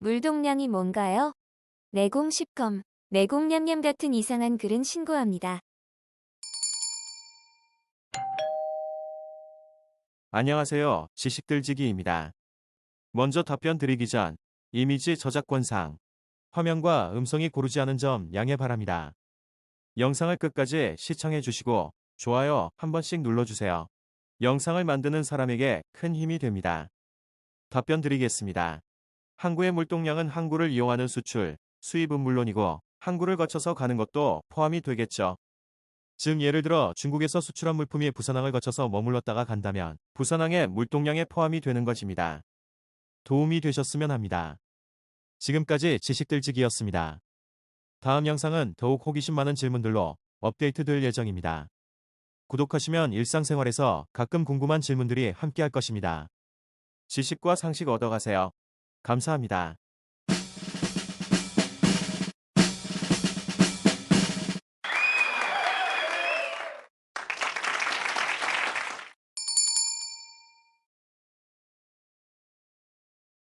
물동량이 뭔가요? 내공 10검. 내공냠냠 같은 이상한 글은 신고합니다. 안녕하세요. 지식들지기입니다. 먼저 답변 드리기 전 이미지 저작권상 화면과 음성이 고르지 않은 점 양해 바랍니다. 영상을 끝까지 시청해 주시고 좋아요 한 번씩 눌러주세요. 영상을 만드는 사람에게 큰 힘이 됩니다. 답변 드리겠습니다. 항구의 물동량은 항구를 이용하는 수출, 수입은 물론이고 항구를 거쳐서 가는 것도 포함이 되겠죠. 즉 예를 들어 중국에서 수출한 물품이 부산항을 거쳐서 머물렀다가 간다면 부산항의 물동량에 포함이 되는 것입니다. 도움이 되셨으면 합니다. 지금까지 지식들지기였습니다. 다음 영상은 더욱 호기심 많은 질문들로 업데이트 될 예정입니다. 구독하시면 일상생활에서 가끔 궁금한 질문들이 함께할 것입니다. 지식과 상식 얻어가세요. 감사합니다.